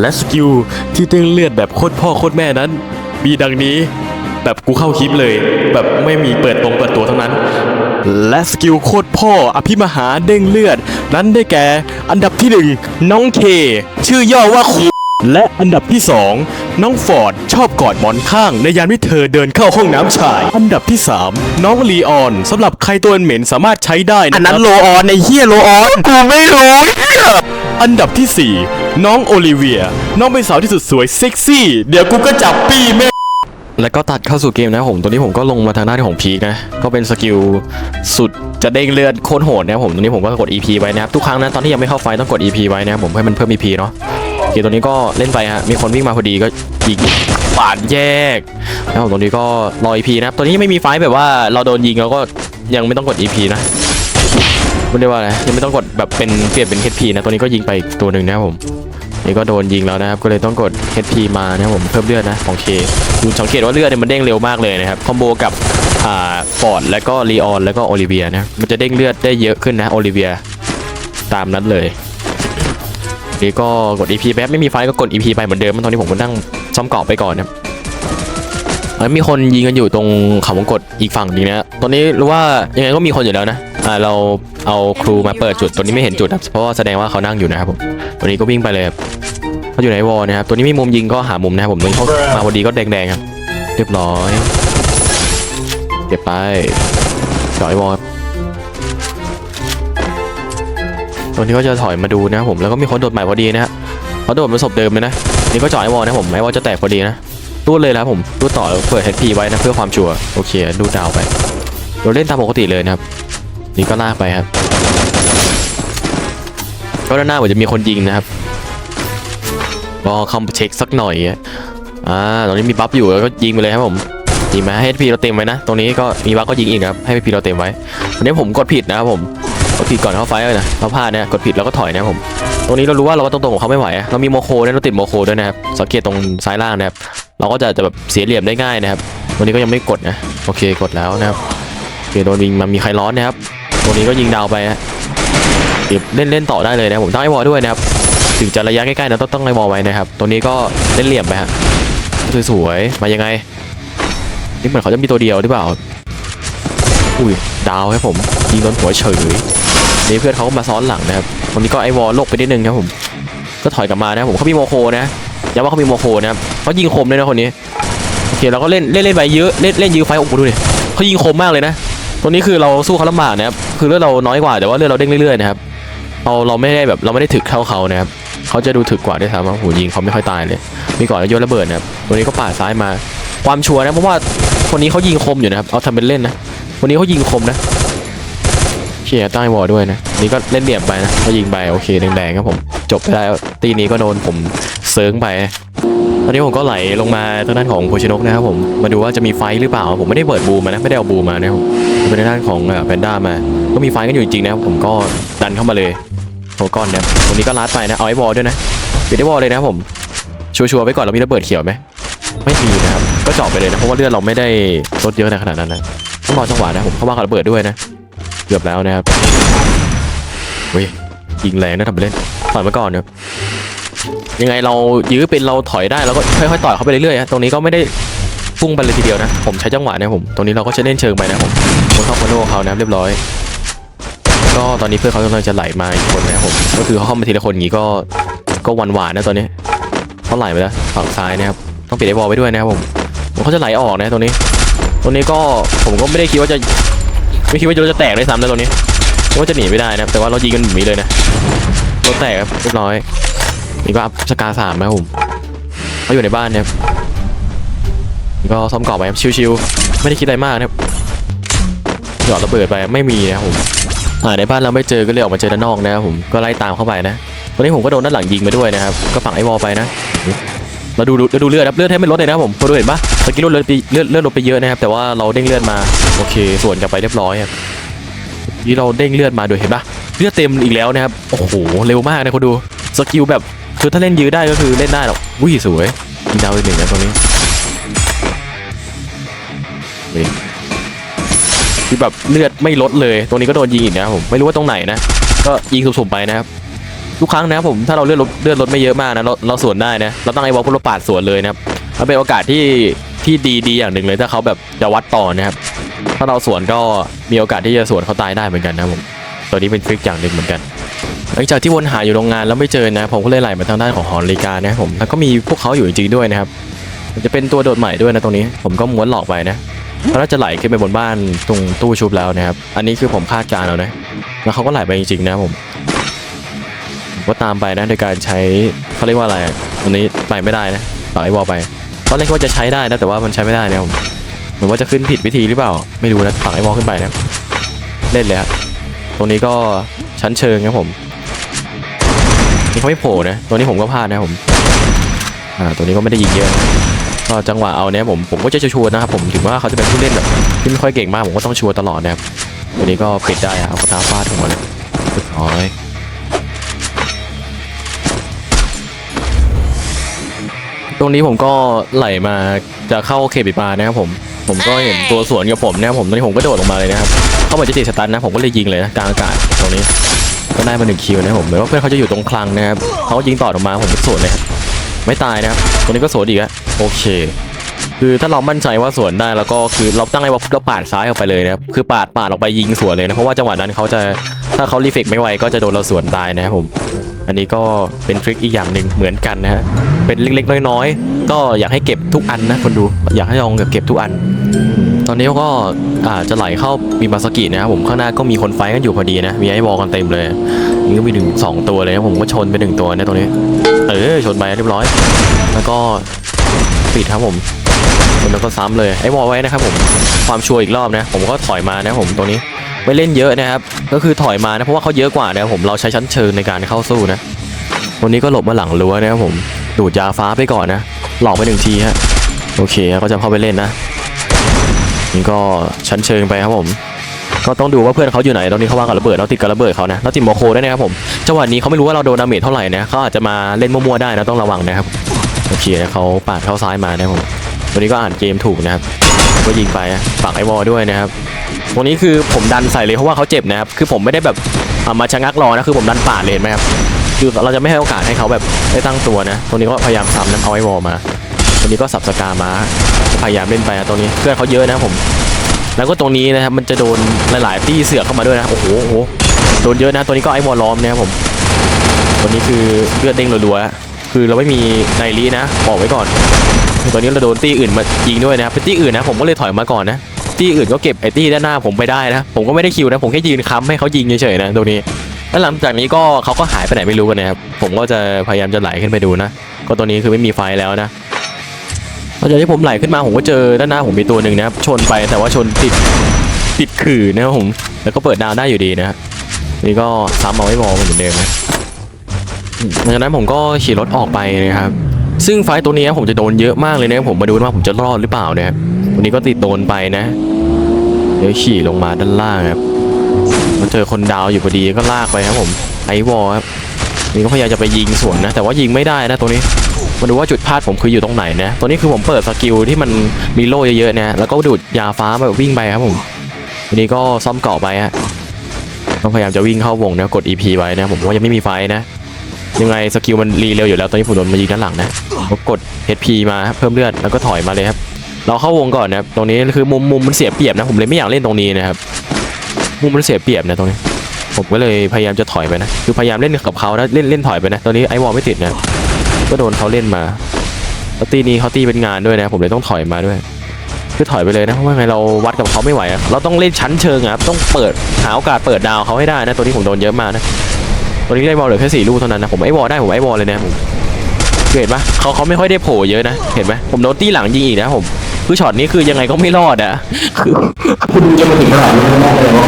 และสกิลที่เต้งเลือดแบบโคตรพ่อโคตรแม่นั้น มีดังนี้แบบกูเข้าคลิปเลย แบบไม่มีเปิดตรงเปิดตัวทั้งนั้น และสกิลโคตรพ่ออภิมหาเด้งเลือด นั้นได้แก่อันดับที่หนึ่งน้องเค ชื่อย่อว่าคูและอันดับที่ 2 น้องฟอร์ดชอบกอดหมอนข้างในยามที่เธอเดินเข้าห้องน้ำชาย อันดับที่ 3 น้องลีออนสำหรับใครตัวเหม็นสามารถใช้ได้ะครับอันนั้นโลออนในเฮียโลออนกูไม่รู้อันดับที่ 4 น้องโอลิเวีย น้องเป็นสาวที่สุดสวยเซ็กซี่ เดี๋ยวกูก็จับปี้แม่แล้วก็ตัดเข้าสู่เกมนะผมตัวนี้ผมก็ลงมาทางด้านของพีคนะ ก็เป็นสกิลสุดจะเด้งเลือดโคตรโหดนะผมตัวนี้ผมก็กด EP ไว้นะครับทุกครั้งนะตอนที่ยังไม่เข้าไฟต้องกด EP ไว้นะผมให้มันเพิ่ม EP เนาะโอเคตัวนี้ก็เล่นไปฮะมีคนวิ่งมาพอดีก็ยิงปาดแยกนะครับผมตัวนี้ก็รอ EP นะครับตัวนี้ยังไม่มีไฟแบบว่าเราโดนยิงเราก็ยังไม่ต้องกด EP นะไม่ได้ว่าอะไรยังไม่ต้องกดแบบเป็นเปลี่ยนเป็น HP นะตัวนี้ก็ยิงไปตัวหนึ่งนะครับผม นี่ก็โดนยิงแล้วนะครับ ก็เลยต้องกด HP มานะครับผมเพิ่มเลือดนะของเคดูสังเกตว่าเลือดเนี่ยมันเด้งเร็วมากเลยนะครับ คอมโบกับอ่าฟอร์ดแล้วก็ลีออนแล้วก็โอลิเวียนะ มันจะเด้งเลือดได้เยอะขึ้นนะโอลิเวียตามนั้นเลยนี่ก็กด EP แป๊บไม่มีไฟก็กด EP ไปเหมือนเดิมตอนนี้ผมก็นั่งซ่อมเกาะไปก่อนนะแล้วมีคนยิงกันอยู่ตรงเขาวงกดอีกฝั่งนึงนะตอนนี้รู้ว่ายังไงก็มีคนอยู่แล้วนะอ่าเราเอาครูมาเปิดจุดตัวนี้ไม่เห็นจุดครับเพราะว่าแสดงว่าเขานั่งอยู่นะครับผมตัวนี้ก็วิ่งไปเลยครับ เขาอยู่ในวอลนะครับ ตัวนี้มีมุมยิงก็หามุมนะครับผมตัวนี้เขามาพอดีก็แดงๆครับ เรียบร้อย เก็บไปจ่อยวอลครับตัวนี้ก็จะถอยมาดูนะครับผม แล้วก็มีคนโดดใหม่พอดีนะฮะเขาโดดมาศพเดิมเลยนะ นี่ก็จ่อไอวอลนะผม ไอวอลจะแตกพอดีนะรูดเลยนะครับผมรูดต่อแล้วเปิด HP ไว้นะเพื่อความชัวร์ โอเค ดูดาวไป เราเล่นตามปกติเลยนะครับ นี่ก็ลากไปครับก็ด้านหน้าเหมือนจะมีคนยิงนะครับ ก็เข้ามเช็คสักหน่อยอ่าตรงนี้มีบัฟอยู่แล้วก็ยิงไปเลยครับผมยิงมาให้พีเราเต็มไว้นะตรงนี้ก็มีบัฟก็ยิงอีกครับให้พีเราเต็มไว้อันนี้ผมกดผิดนะครับผมกดผิดก่อนเข้าไฟเลยนะเราพลาดเนี่ยกดผิดแล้วก็ถอยนะครับผมตรงนี้เรารู้ว่าเราตรงๆของเขาไม่ไหวเรามีโมโคด้วยเราติดโมโคด้วยนะครับสังเกตตรงซ้ายล่างนะครับเราก็จะจะแบบเสียเหลี่ยมได้ง่ายนะครับตรงนี้ก็ยังไม่กดนะโอเคกดแล้วนะครับโอเคโดนยิงมามีใครร้อนนะครับตรงนี้ก็ยิงดาวไปฮะเดี๋ยวเล่นเล่นต่อได้เลยนะผมต้งไอวอด้วยนะครับ ถึงจะระยะใกล้ๆนะต้องต้องไอวอลไว้นะครับ ตัวนี้ก็เล่นเหลี่ยมไปฮะสวยๆมายังไงนี่เหมือนเขาจะมีตัวเดียวหรือเปล่า อุ้ยดาวครับผมยิงโดนหัวเฉยนี่เพื่อนเขาก็มาซ้อนหลังนะครับวันนี้ก็ไอวอลโลกไปนิดนึงครับผม ก็ถอยกลับมานะครับผมเขามีโมโคนะย้ำว่าเขามีโมโคนะครับเขายิงคมเลยนะคนนี้โอเคเราก็เล่นเล่นเล่นไปเยอะเล่นเล่นยื้อไฟโอ้โหดูดิเขายิงคมมากเลยนะตัวนี้คือเราสู้เขาลำบากนะครับคือเลือดเราน้อยกว่าแต่ว่าเลือดเราเด้งเรื่อยๆนะครับเราเราไม่ได้แบบเราไม่ได้ถึกเท่าเขานะครับ เขาจะดูถึกกว่าด้วยซ้ำว่าโหยิงเขาไม่ค่อยตายเลย มีก่อนแล้วโยนระเบิดนะครับตัวนี้ก็ป่าซ้ายมา ความชัวร์นะเพราะว่าคนนี้เขายิงคมอยู่นะครับ เอาทำเป็นเล่นนะคนนี้เขายิงคมนะเชียร์ใต้วอด้วยนะ นี่ก็เล่นเหลี่ยมไปนะเขายิงไปโอเคแดงๆครับผม จบไปแล้วตีนี้ก็โดนผมเซิร์งไปตอนนี้ผมก็ไหลลงมาทางด้านของโพชินกนะครับผมมาดูว่าจะมีไฟหรือเปล่า ผมไม่ได้เปิดบูมานะไม่ได้เอาบูมมานะครับผมเป็นทางด้านของแพนด้ามา ก็มีไฟกันอยู่จริงนะครับผมก็ดันเข้ามาเลย โก้อนนะครับตรงนี้ก็ลัดไปนะ เอาไอ้บอลด้วยนะปิดไอ้บอลเลยนะผม ชัวร์ๆไว้ก่อนเรามีระเบิดเขียวไหมไม่มีนะครับ ก็เจาะไปเลยนะ เพราะว่าเลือดเราไม่ได้ลดเยอะในขนาดนั้นนะต้องรอจังหวะนะผมเข้ามากับระเบิดด้วยนะ เกือบแล้วนะครับเว้ยยิงแรงนะทำไปเล่นถอยมาก่อนเนะครับยังไงเรายื้อเป็นเราถอยได้เราก็ค่อยๆต่อยเขาไปเรื่อยๆฮะตรงนี้ก็ไม่ได้พุ่งไปเลยทีเดียวนะ ผมใช้จังหวะนะผม ตรงนี้เราก็จะเล่นเชิงไปนะผมคนเข้าคโน่เขานะเรียบร้อย ก็ตอนนี้เพื่อนเขากำลังจะไหลมาอีกคนนะครับผมก็คือเขาเข้ามาทีละคนอย่างนี้ก็ก็หวานหวานๆนะตอนนี้เขาไหลไปแล้วฝั่งซ้ายนะครับต้องปิดไอ้บอลไว้ด้วยนะครับผมเขาจะไหลออกนะตรงนี้ตรงนี้ก็ผมก็ไม่ได้คิดว่าจะไม่คิดว่าจะจะแตกได้ซ้ำนะตรงนี้ว่าจะหนีไม่ได้นะแต่ว่าเรายิงกันหนีเลยนะรถแตกครับเรียบร้อยนี่ก็อัพสกาสามนะผมเขาอยู่ในบ้านเนี่ยก็ซ้อมก่อไปครับชิวๆไม่ได้คิดอะไรมากนะครับหยอดระเบิดไปไม่มีนะครับผม อ่าในบ้านเราไม่เจอก็เลยออกมาเจอด้านนอกนะครับผมก็ไล่ตามเข้าไปนะตอนนี้ผมก็โดนด้านหลังยิงไปด้วยนะครับก็ฝังไอ้วอลไปนะเราดูดูเราดูเลือดครับเลือดแทบไม่ลดเลยนะผมพอดูเห็นปะสกิลดเลือดไปเลือดเลือดลดไปเยอะนะครับแต่ว่าเราเด้งเลือดมาโอเค ส่วนกลับไปเรียบร้อยครับนี่เราเด้งเลือดมาโดยเห็นปะเลือดเต็มอีกแล้วนะครับโอ้โหเร็วมากนะคุณดูสกิลแบบคือถ้าเล่นยื้อได้ก็คือเล่นได้หรอกวุ้ยสวยดาวไปหนึ่งนะตรงนี้ คือแบบเลือดไม่ลดเลย ตรงนี้ก็โดนยิงอีกนะผมไม่รู้ว่าตรงไหนนะ ก็ยิงสุ่มๆไปนะครับทุกครั้งนะครับผมถ้าเราเลือนรถเลือนรถไม่เยอะมากนะเราเราสวนได้นะเราต้องไอ้วอลพุ่งปาดสวนเลยนะครับมันเป็นโอกาสที่ที่ดีดีอย่างหนึ่งเลยถ้าเขาแบบจะวัดต่อนะครับถ้าเราสวนก็มีโอกาสที่จะสวนเขาตายได้เหมือนกันนะผมตัวนี้เป็นทริคอย่างหนึ่งเหมือนกันหลังจากที่วนหาอยู่โรงงานแล้วไม่เจอนะ ผมก็เลยไหลมาทางด้านของหอนาฬิกานะครับผมแล้วก็มีพวกเขาอยู่จริงด้วยนะครับมันจะเป็นตัวโดดใหม่ด้วยนะตรงนี้ ผมก็ม้วนหลอกไปนะ เขาน่าจะไหลขึ้นไปบนบ้านตรงตู้ชุบแล้วนะครับ อันนี้คือผมคาดการณ์เอานะ แล้วเขาก็ไหลไปจริงๆนะผมผมก็ตามไปนะโดยการใช้เขาเรียกว่าอะไรอันนี้ไปไม่ได้นะปากไอ้วอลไปตอนแรกก็ว่าจะใช้ได้นะแต่ว่ามันใช้ไม่ได้นะผมเหมือนว่าจะขึ้นผิดวิธีหรือเปล่า ไม่รู้นะปากไอ้วอลขึ้นไปนะ เล่นเลยครับตรงนี้ก็ชั้นเชิงครับผมนี่เขาไม่โผล่นะตัวนี้ผมก็พลาดนะผมอ่าตัวนี้ก็ไม่ได้ยิงเยอะนะ ก็จังหวะเอาเนี่ยผมผมก็จะชัวร์นะครับผมถึงว่าเขาจะเป็นผู้เล่นแบบที่ไม่ค่อยเก่งมากผมก็ต้องชัวร์ตลอดนะครับตัวนี้ก็ปิดได้อะเอากระตาฟาดหัวเลยเรียบร้อยตรงนี้ผมก็ไหลมาจะเข้าเขตปิปลานะครับผมผมก็เห็นตัวสวนกับผมนะครับผมตอนนี้ผมก็โดดลงมาเลยนะครับเข้ามาจะติดสตันนะผมก็เลยยิงเลยนะกลางอากาศตรงนี้ก็ได้มาหนึ่งคิวนะผมเหมือนว่าเพื่อนเขาจะอยู่ตรงคลังนะครับเขาก็ยิงต่อออกมาผมก็สวนเลยครับ ไม่ตายนะครับตัวนี้ก็สวนอีกอะโอเค คือถ้าเรามั่นใจว่าสวนได้แล้วก็คือเราตั้งไอ้ว่าเราปาดซ้ายออกไปเลยนะครับคือปาดปาดออกไปยิงสวนเลยนะเพราะว่าจังหวะนั้นเขาจะถ้าเขารีเฟกไม่ไวก็จะโดนเราสวนตายนะครับผมอันนี้ก็เป็นทริคอีกอย่างหนึ่งเหมือนกันนะฮะเป็นเล็กๆน้อยๆก็อยากให้เก็บทุกอันนะคนดูอยากให้ลองเก็บทุกอัน ตอนนี้ก็อาจจะไหลเข้ามีมาสกินะครับผมข้างหน้าก็มีคนไฟกันอยู่พอดีนะ มีไอ้บอลกันเต็มเลยนี่ก็มีถึงสองตัวเลยนะผมก็ชนไปหนึ่งตัวนะตรงนี้ เออชนไปเรียบร้อย แล้วก็ปิดครับผมแล้วก็ซ้ำเลยไอ้บอลไว้นะครับผมความชัวร์อีกรอบนะ ผมก็ถอยมานะผมตรงนี้ไม่เล่นเยอะนะครับ ก็คือถอยมานะเพราะว่าเขาเยอะกว่านะผมเราใช้ชั้นเชิงในการเข้าสู้นะตรงนี้ก็หลบมาหลังรั้วนะครับผมดูดยาฟ้าไปก่อนนะ หลอกไปหนึ่งทีฮะโอเคก็จะเข้าไปเล่นนะ นี่ก็ชั้นเชิงไปครับผมก็ต้องดูว่าเพื่อนเขาอยู่ไหนตอนนี้เขาวางกับระเบิดเราติดกับระเบิดเขานะเราติดโมโคได้นะครับผมจังหวะนี้เขาไม่รู้ว่าเราโดนดาเมจเท่าไหร่นะเขาอาจจะมาเล่นมั่วๆได้นะต้องระวังนะครับโอเคนะเขาปาดเข้าซ้ายมานะครับผมวันนี้ก็อ่านเกมถูกนะครับก็ยิงไปนะปักไอวอลด้วยนะครับตรงนี้คือผมดันใส่เลยเพราะว่าเขาเจ็บนะครับคือผมไม่ได้แบบเอามาชะงักรอนะคือผมดันปาดเลยเห็นไหมครับคือเราจะไม่ให้โอกาสให้เขาแบบได้ตั้งตัวนะตรงนี้ก็พยายามซ้ำนะเอาไอวอลมา ตรงนี้ก็สับสกามาพยายามเล่นไปนะตรงนี้เพื่อนเขาเยอะนะผม แล้วก็ตรงนี้นะครับมันจะโดนหลายๆที่เสือกเข้ามาด้วยนะโอ้โหโอ้โหโดนเยอะนะตัวนี้ก็ไอ้วอลล้อมนะครับผมตัวนี้คือเลือดเด้งรัวๆคือเราไม่มีไนรีนะบอกไว้ก่อนตอนนี้เราโดนตี้อื่นมายิงด้วยนะครับเป็นตี้อื่นนะผมก็เลยถอยมาก่อนนะตี้อื่นก็เก็บไอ้ตี้ด้านหน้าผมไปได้นะผมก็ไม่ได้คิวนะผมแค่ยืนค้ำให้เขายิงเฉยๆนะตรงนี้แล้วหลังจากนี้ก็เขาก็หายไปไหนไม่รู้กันนะครับผมก็จะพยายามจะไหลขึ้นไปดูนะ ก็ตัวนี้คือไม่มีไฟแล้วนะ หลังจากที่ผมไหลขึ้นมาผมก็เจอด้านหน้าผมมีตัวหนึ่งนะครับชนไปแต่ว่าชนติดติดขื่อนะครับผมแล้วก็เปิดดาวได้อยู่ดีนะครับนี่ก็ซ้ำเอาไว้มองเหมือนเดิมนะหลังจากนั้นผมก็ขี่รถออกไปนะครับ ซึ่งไฟตัวนี้ผมจะโดนเยอะมากเลยนะครับผมมาดูว่าผมจะรอดหรือเปล่านะครับวันนี้ก็ติดโดนไปนะ เดี๋ยวขี่ลงมาด้านล่างครับมาเจอคนดาวอยู่พอดีก็ลากไปครับผมไอวอลครับ นี่ก็พยายามจะไปยิงสวนนะ แต่ว่ายิงไม่ได้นะตัวนี้มาดูว่าจุดพลาดผมคืออยู่ตรงไหนนะตัวนี้คือผมเปิดสกิลที่มันมีโล่เยอะๆนะแล้วก็ดูดยาฟ้าแบบวิ่งไปครับผมวันนี้ก็ซ่อมเกาะไปฮะต้องพยายามจะวิ่งเข้าวงนะกด EP ไว้นะผมว่ายังไม่มีไฟนะ ยังไงสกิลมันรีเร็วอยู่แล้วตอนนี้ผมโดนมายิงด้านหลังนะก็กด HP มาเพิ่มเลือดแล้วก็ถอยมาเลยครับเราเข้าวงก่อนนะครับตรงนี้คือมุมมุมมันเสียเปรียบนะผมเลยไม่อยากเล่นตรงนี้นะครับมุมมันเสียเปรียบนะตรงนี้ ผมก็เลยพยายามจะถอยไปนะ คือพยายามเล่นกับเขานะเล่นเล่นถอยไปนะ ตอนนี้ไอวอลไม่ติดนะ ก็โดนเขาเล่นมาตีนี้เขาตีเป็นงานด้วยนะ ผมเลยต้องถอยมาด้วยคือถอยไปเลยนะเพราะว่าไงเราวัดกับเขาไม่ไหวอะเราต้องเล่นชั้นเชิงครับต้องเปิดหาโอกาสเปิดดาวเขาให้ได้นะตัวนี้ผมโดนเยอะมากนะตัวนี้ไอบอลเหลือแค่สี่ลูกเท่านั้นนะผมไอบอลได้ผมไอบอลเลยนะผมเห็นปะเขาเขาไม่ค่อยได้โผล่เยอะนะเห็นไหมผมโดนตีหลังยิงอีกนะผมคือช็อตนี้คือยังไงก็ไม่รอดอะคือคุณจะมาถึงขนาดนี้ไม่ได้เลยว่า